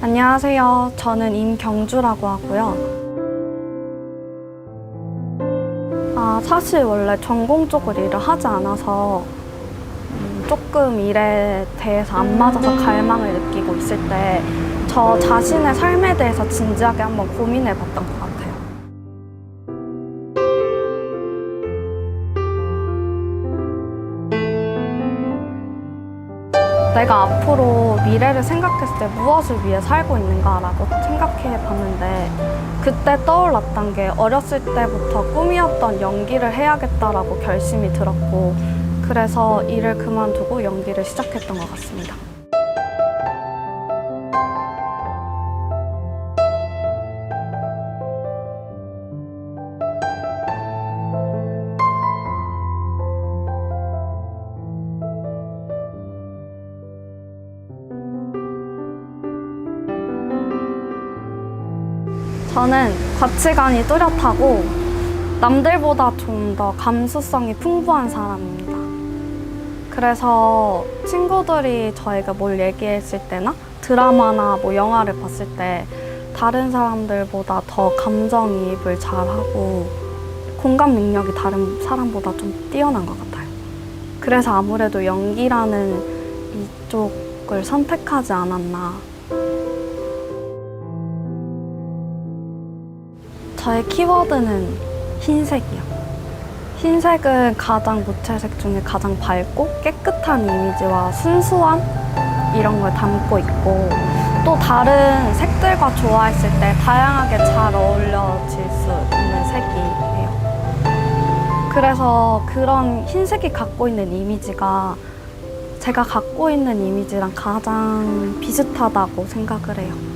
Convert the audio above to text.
안녕하세요. 저는 임경주라고 하고요. 아, 사실 원래 전공 쪽으로 일을 하지 않아서 음, 조금 일에 대해서 안 맞아서 갈망을 느끼고 있을 때 저 자신의 삶에 대해서 진지하게 한번 고민해 봤던 것 같아요. 내가 앞으로 미래를 생각했을 때 무엇을 위해 살고 있는가라고 생각해 봤는데 그때 떠올랐던 게 어렸을 때부터 꿈이었던 연기를 해야겠다라고 결심이 들었고 그래서 일을 그만두고 연기를 시작했던 것 같습니다. 저는 가치관이 뚜렷하고 남들보다 좀 더 감수성이 풍부한 사람입니다. 그래서 친구들이 저희가 뭘 얘기했을 때나 드라마나 뭐 영화를 봤을 때 다른 사람들보다 더 감정이입을 잘하고 공감 능력이 다른 사람보다 좀 뛰어난 것 같아요. 그래서 아무래도 연기라는 이쪽을 선택하지 않았나 저의 키워드는 흰색이요. 흰색은 가장 무채색 중에 가장 밝고 깨끗한 이미지와 순수한 이런 걸 담고 있고 또 다른 색들과 좋아했을 때 다양하게 잘 어울려질 수 있는 색이에요. 그래서 그런 흰색이 갖고 있는 이미지가 제가 갖고 있는 이미지랑 가장 비슷하다고 생각을 해요.